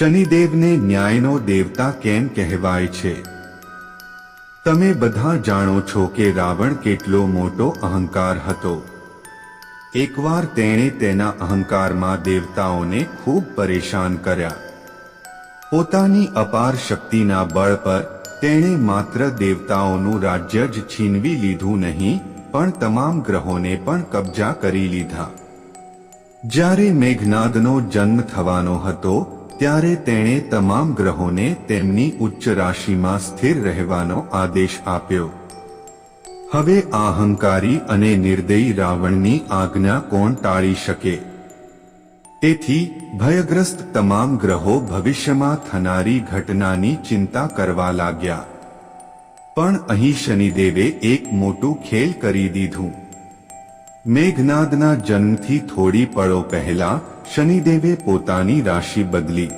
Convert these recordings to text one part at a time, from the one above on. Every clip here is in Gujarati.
શનિદેવને ન્યાયનો દેવતા કેમ કહેવાય છે? તમે બધા જાણો છો કે રાવણ કેટલો મોટો અહંકાર હતો. એકવાર તેણે તેના અહંકારમાં દેવતાઓને ખૂબ પરેશાન કર્યા. પોતાની અપાર શક્તિના બળ પર તેણે માત્ર દેવતાઓનું રાજ્ય જ છીનવી લીધું નહીં, પણ તમામ ગ્રહોને પણ કબજા કરી લીધા. જ્યારે મેઘનાદનો જન્મ થવાનો હતો ત્યારે તેણે તમામ ગ્રહોને તેમની ઉચ્ચ રાશિમાં સ્થિર રહેવાનો આદેશ આપ્યો. હવે અહંકારી અને નિર્દયી રાવણની આજ્ઞા કોણ ટાળી શકે? તેથી ભયગ્રસ્ત તમામ ગ્રહો ભવિષ્યમાં થનારી ઘટનાની ચિંતા કરવા લાગ્યા. પણ અહીં શનિદેવે એક મોટું ખેલ કરી દીધું. મેઘનાદના જન્મથી થોડી પળો પહેલા શનિદેવે પોતાની રાશિ બદલી.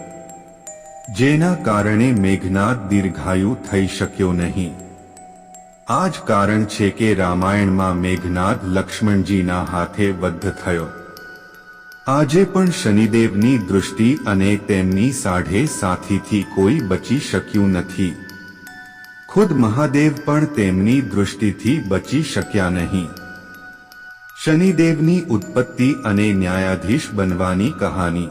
જેના કારણે મેઘનાદ દીર્ઘાયુ થઈ શક્યો નહીં. આ જ કારણ છે કે રામાયણમાં મેઘનાદ લક્ષ્મણજીના હાથે બદ્ધ થયો. આજે પણ શનિદેવની દૃષ્ટિ અને તેમની સાઢે સાથીથી કોઈ બચી શક્યું નથી. ખુદ મહાદેવ પણ તેમની દૃષ્ટિથી બચી શક્યા નહીં. શનિદેવની ઉત્પત્તિ અને ન્યાયાધીશ બનવાની કહાની.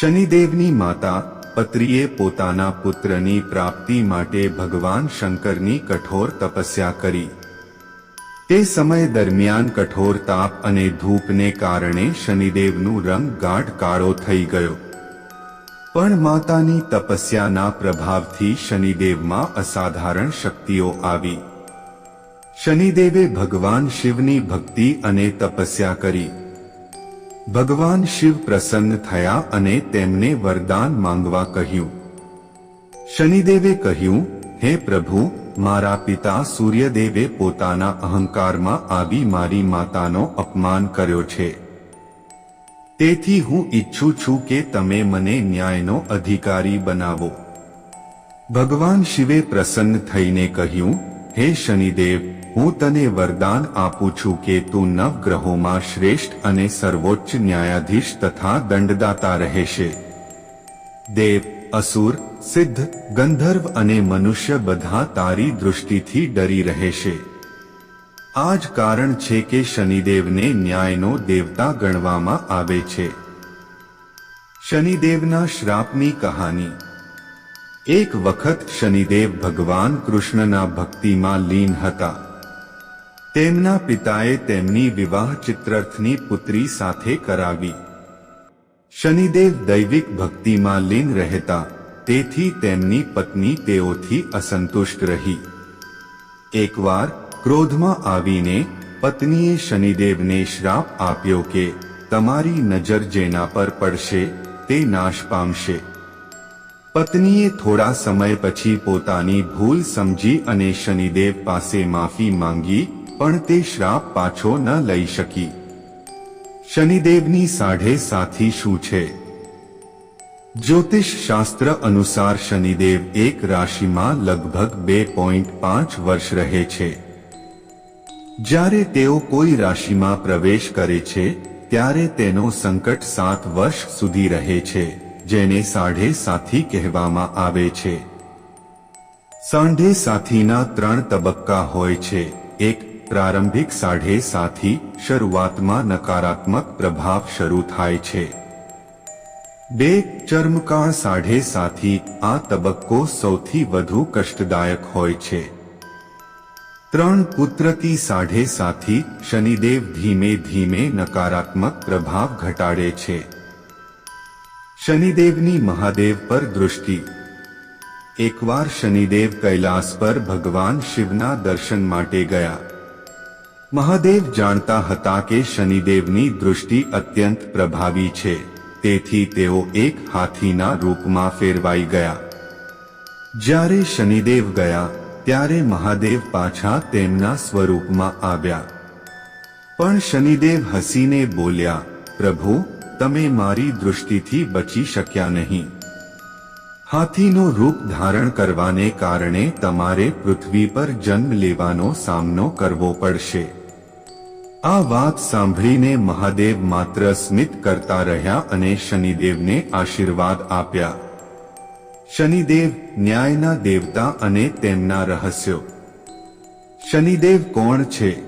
શનિદેવની માતા, પત્રીએ પોતાના પુત્રની પ્રાપ્તિ માટે ભગવાન શંકરની કઠોર તપસ્યા કરી. તે સમય દરમિયાન કઠોર તાપ અને ધૂપને કારણે શનિદેવનું રંગ ગાઢ કાળો થઈ ગયો. પણ માતાની તપસ્યાના પ્રભાવથી શનિદેવમાં અસાધારણ શક્તિઓ આવી. શનિદેવે ભગવાન શિવની ભક્તિ અને તપસ્યા કરી. ભગવાન શિવ પ્રસન્ન થયા અને તેમને વરદાન માંગવા કહ્યું. શનિદેવે કહ્યું, હે પ્રભુ, મારા પિતા સૂર્યદેવે પોતાના અહંકારમાં આવી મારી માતાનો અપમાન કર્યો છે. તેથી હું ઈચ્છું છું કે તમે મને ન્યાયનો અધિકારી બનાવો. ભગવાન શિવે પ્રસન્ન થઈને કહ્યું, હે શનિદેવ હું તને વરદાન આપું છું કે તું નવગ્રહોમાં શ્રેષ્ઠ અને સર્વોચ્ચ ન્યાયાધીશ તથા દંડદાતા રહેશે. દેવ, અસુર, સિદ્ધ, ગંધર્વ અને મનુષ્ય બધા તારી દૃષ્ટિથી ડરી રહેશે. આ જ કારણ છે કે શનિદેવને ન્યાયનો દેવતા ગણવામાં આવે છે. શનિદેવના શ્રાપની કહાની. એક વખત શનિદેવ ભગવાન કૃષ્ણના ભક્તિમાં લીન હતા. તેમના પિતાએ તેમની વિવાહ ચિત્રર્થની પુત્રી સાથે કરાવી. શનિદેવ દૈવિક ભક્તિમાં લીન રહેતા, તેથી તેમની પત્ની તેઓથી અસંતુષ્ટ રહી. એકવાર ક્રોધમાં આવીને પત્નીએ શનિદેવને શ્રાપ આપ્યો કે, તમારી નજર જેના પર પડશે, તે નાશ પામશે. પત્નીએ થોડા સમય પછી પોતાની ભૂલ સમજી અને શનિદેવ પાસે માફી માંગી પણ તે શ્રાપ પાછો ન લઈ શકી. શનિદેવની સાઢે સાથી શું છે? જ્યોતિષ શાસ્ત્ર અનુસાર શનિદેવ એક રાશિમાં લગભગ બે પોઈન્ટ પાંચ વર્ષ રહે છે. જ્યારે તેઓ કોઈ રાશિમાં પ્રવેશ કરે છે, ત્યારે તેનો સંકટ સાત વર્ષ સુધી રહે છે, જેને સાઢે સાથી કહેવામાં આવે છે. સાંઢે સાથીના ત્રણ તબક્કા હોય છે, એક પ્રારંભિક સાઢે સાથી શરૂઆતમાં નકારાત્મક પ્રભાવ શરૂ થાય છે. બે ચર્મકાળ સાઢે સાથી આ તબક્કો સૌથી વધુ કષ્ટદાયક હોય છે. ત્રણ કુદરતી સાઢે સાથી શનિદેવ ધીમે ધીમે નકારાત્મક પ્રભાવ ઘટાડે છે. શનિદેવની મહાદેવ પર દૃષ્ટિ. એકવાર શનિદેવ કૈલાસ પર ભગવાન શિવના દર્શન માટે ગયા. મહાદેવ જાણતા હતા કે શનિદેવની દૃષ્ટિ અત્યંત પ્રભાવી છે, તેથી તેઓ એક હાથીના રૂપમાં ફેરવાઈ ગયા. જ્યારે શનિદેવ ગયા, ત્યારે મહાદેવ પાછા તેમના સ્વરૂપમાં આવ્યા. પણ શનિદેવ હસીને બોલ્યા, પ્રભુ, તમે મારી દૃષ્ટિથી બચી શક્યા નહીં. હાથીનો રૂપ ધારણ કરવાને કારણે તમારે પૃથ્વી પર જન્મ લેવાનો સામનો કરવો પડશે. આ વાત સાંભળીને મહાદેવ માત્ર સ્મિત કરતા રહ્યા અને શનિદેવને આશીર્વાદ આપ્યા. શનિદેવ ન્યાયના દેવતા અને તેમના રહસ્યો. શનિદેવ કોણ છે?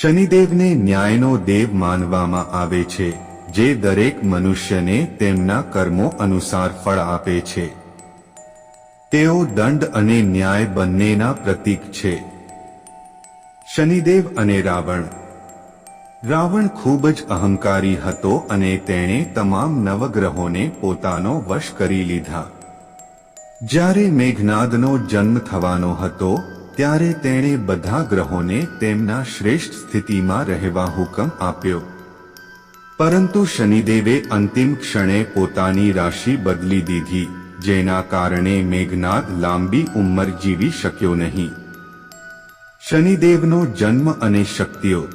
શનિદેવને ન્યાયનો દેવ માનવામાં આવે છે, જે દરેક મનુષ્યને તેમના કર્મો અનુસાર ફળ આપે છે. તેઓ દંડ અને ન્યાય બંનેના પ્રતીક છે. શનિદેવ અને રાવણ. રાવણ ખૂબ જ અહંકારી હતો અને તેણે તમામ નવગ્રહોને પોતાનો વશ કરી લીધા. જ્યારે મેઘનાદનો જન્મ થવાનો હતો, ત્યારે તેણે બધા ગ્રહોને તેમના શ્રેષ્ઠ સ્થિતિમાં રહેવા હુકમ આપ્યો. પરંતુ શનિદેવે અંતિમ ક્ષણે પોતાની રાશિ બદલી દીધી, જેના કારણે મેઘનાદ લાંબી ઉંમર જીવી શક્યો નહીં. શનિદેવનો જન્મ અને શક્તિઓ.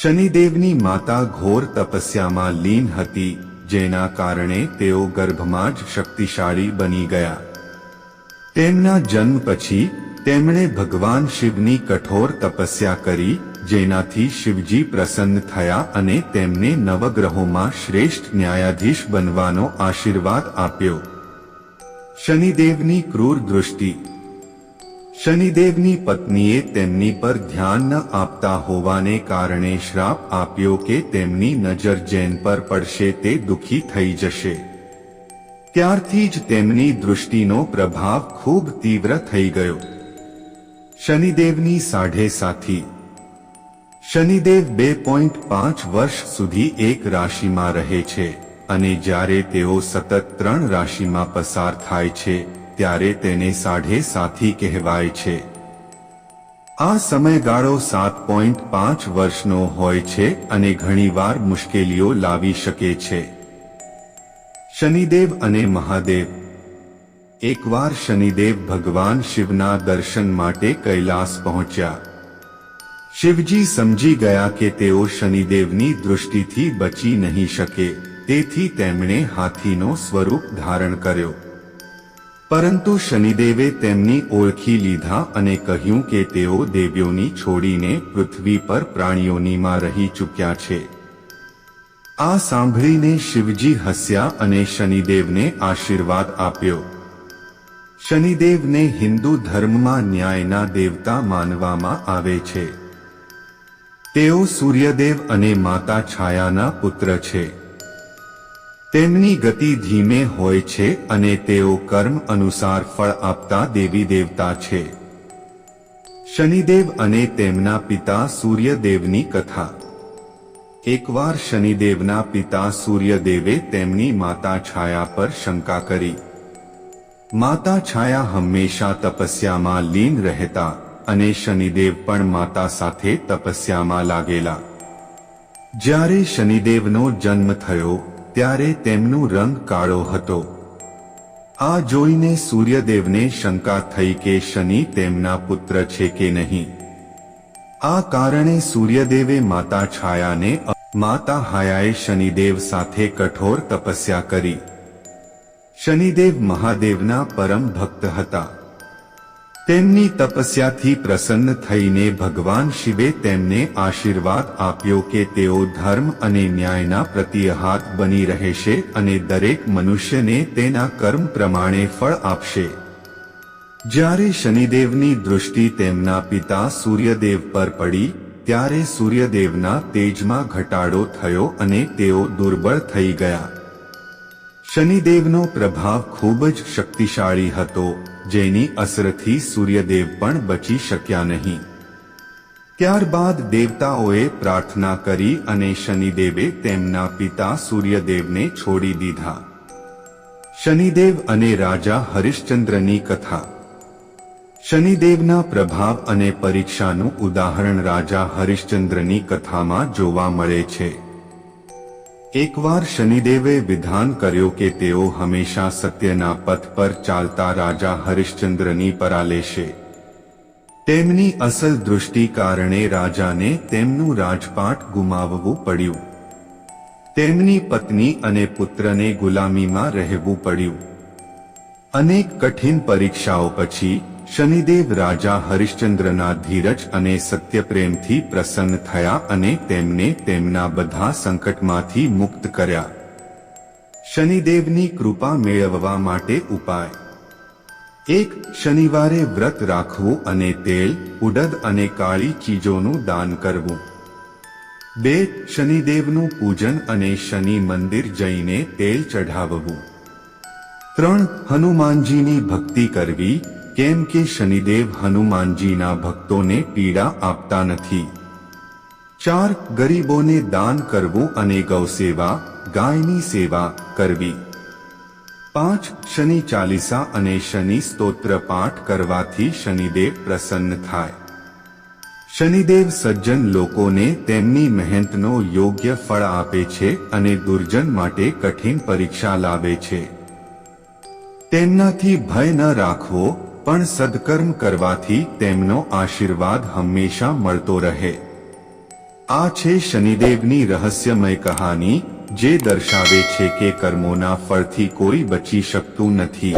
શનિદેવની માતા ઘોર તપસ્યામાં લીન હતી, જેના કારણે તેઓ ગર્ભમાં જ શક્તિશાળી બની ગયા. તેમના જન્મ પછી, તેમણે ભગવાન શિવની કઠોર તપસ્યા કરી, જેનાથી શિવજી પ્રસન્ન થયા અને તેમને નવગ્રહોમાં શ્રેષ્ઠ ન્યાયાધીશ બનવાનો આશીર્વાદ આપ્યો. શનિદેવની ક્રૂર દૃષ્ટિ શનિદેવની પત્નીએ તેમની પર ધ્યાન ન આપતા હોવાને કારણે શ્રાપ આપ્યો કે તેમની નજર જૈન પર પડશે તે દુઃખી થઈ જશે. ત્યારથી જ તેમની દૃષ્ટિનો પ્રભાવ ખૂબ તીવ્ર થઈ ગયો. શનિદેવની સાઢે સાથી શનિદેવ બે પોઈન્ટ પાંચ વર્ષ સુધી એક રાશિમાં રહે છે અને જ્યારે તેઓ સતત ત્રણ રાશિમાં પસાર થાય છે ત્યારે તેને સાઢે સાથી કહેવાય છે. આ સમયગાળો સાત પોઈન્ટ પાંચ વર્ષનો હોય છે અને ઘણીવાર મુશ્કેલીઓ લાવી શકે છે. શનિદેવ અને મહાદેવ. એકવાર શનિદેવ ભગવાન શિવના દર્શન માટે કૈલાસ પહોંચ્યા. શિવજી સમજી ગયા કે તેઓ શનિદેવની દૃષ્ટિથી બચી નહીં શકે, તેથી તેમણે હાથીનો સ્વરૂપ ધારણ કર્યો. પરંતુ શનિદેવે તેમની ઓળખી લીધા અને કહ્યું કે તેઓ દેવીઓની છોડીને પૃથ્વી પર પ્રાણીઓનીમાં રહી ચૂક્યા છે. આ સાંભળીને શિવજી હસ્યા અને શનિદેવને આશીર્વાદ આપ્યો. શનિદેવને હિન્દુ ધર્મમાં ન્યાયના દેવતા માનવામાં આવે છે. તેઓ સૂર્યદેવ અને માતા છાયાના પુત્ર છે. તેમની ગતિ ધીમે હોય છે અને તેઓ કર્મ અનુસાર ફળ આપતા દેવી દેવતા છે. શનિદેવ અને તેમના પિતા સૂર્યદેવની કથા. એકવાર શનિદેવના પિતા સૂર્યદેવે તેમની માતા છાયા પર શંકા કરી. માતા છાયા હંમેશા તપસ્યામાં લીન રહેતા અને શનિદેવ પણ માતા સાથે તપસ્યામાં લાગેલા. જ્યારે શનિદેવનો જન્મ થયો ત્યારે તેમનું રંગ કાળો હતો. આ જોઈને સૂર્યદેવને શંકા થઈ કે શનિ તેમના પુત્ર છે કે નહીં. આ કારણે સૂર્યદેવે માતા છાયાને માતા હાયાએ શનિદેવ સાથે કઠોર તપસ્યા કરી. શનિદેવ મહાદેવના પરમ ભક્ત હતા. તેમની તપસ્યાથી પ્રસન્ન થઈને ભગવાન શિવે તેમને આશીર્વાદ આપ્યો કે તેઓ ધર્મ અને ન્યાયના પ્રતિહાત બની રહેશે અને દરેક મનુષ્યને તેના કર્મ પ્રમાણે ફળ આપશે. જ્યારે શનિદેવની દૃષ્ટિ તેમના પિતા સૂર્યદેવ પર પડી, ત્યારે સૂર્યદેવના તેજમાં ઘટાડો થયો અને તેઓ દુર્બળ થઈ ગયા. શનિદેવનો પ્રભાવ ખૂબ જ શક્તિશાળી હતો, જેની અસરથી સૂર્યદેવ પણ બચી શક્યા નહીં. ત્યારબાદ દેવતાઓએ પ્રાર્થના કરી અને શનિદેવે તેમના પિતા સૂર્યદેવને છોડી દીધા. શનિદેવ અને રાજા હરિશ્ચંદ્રની કથા. શનિદેવના પ્રભાવ અને પરીક્ષાનું ઉદાહરણ રાજા હરિશ્ચંદ્રની કથામાં જોવા મળે છે. એકવાર શનિદેવે વિધાન કર્યો કે તેઓ હંમેશા સત્યના પથ પર ચાલતા રાજા હરિશ્ચંદ્રની પરા લેશે તેમની અસલ દૃષ્ટિ કારણે રાજાને તેમનું રાજપાટ ગુમાવવું પડ્યું. તેમની પત્ની અને પુત્રને ગુલામીમાં રહેવું પડ્યું. અનેક કઠિન પરીક્ષાઓ પછી શનિદેવ રાજા હરિશ્ચંદ્રના ધીરજ અને સત્યપ્રેમથી પ્રસન્ન થયા અને તેમને તેમના બધા સંકટમાંથી મુક્ત કર્યા. શનિદેવની કૃપા મેળવવા માટે ઉપાય. એક, શનિવારે વ્રત રાખવું અને તેલ, ઉડદ અને કાળી ચીજોનું દાન કરવું. બે, શનિદેવનું પૂજન અને શનિ મંદિર જઈને તેલ ચઢાવવું. ત્રણ, હનુમાનજીની ભક્તિ કરવી કેમ કે શનિદેવ હનુમાનજીના ભક્તોને પીડા આપતા નથી. ચાર ગરીબોને દાન કરવું અને ગૌસેવા, ગાયની સેવા કરવી. પાંચ શનિ ચાલીસા અને શનિ સ્તોત્ર પાઠ કરવાથી શનિદેવ પ્રસન્ન થાય. શનિદેવ સજ્જન લોકોને તેમની મહેનતનો યોગ્ય ફળ આપે છે અને દુર્જન માટે કઠિન પરીક્ષા લાવે છે. તેમનાથી ભય ન રાખવો પણ સદકર્મ કરવાથી તેમનો આશીર્વાદ હંમેશા મળતો રહે. આ છે શનિદેવની રહસ્યમય કહાની, જે દર્શાવે છે કે કર્મોના ફળથી કોઈ બચી શકતું નથી.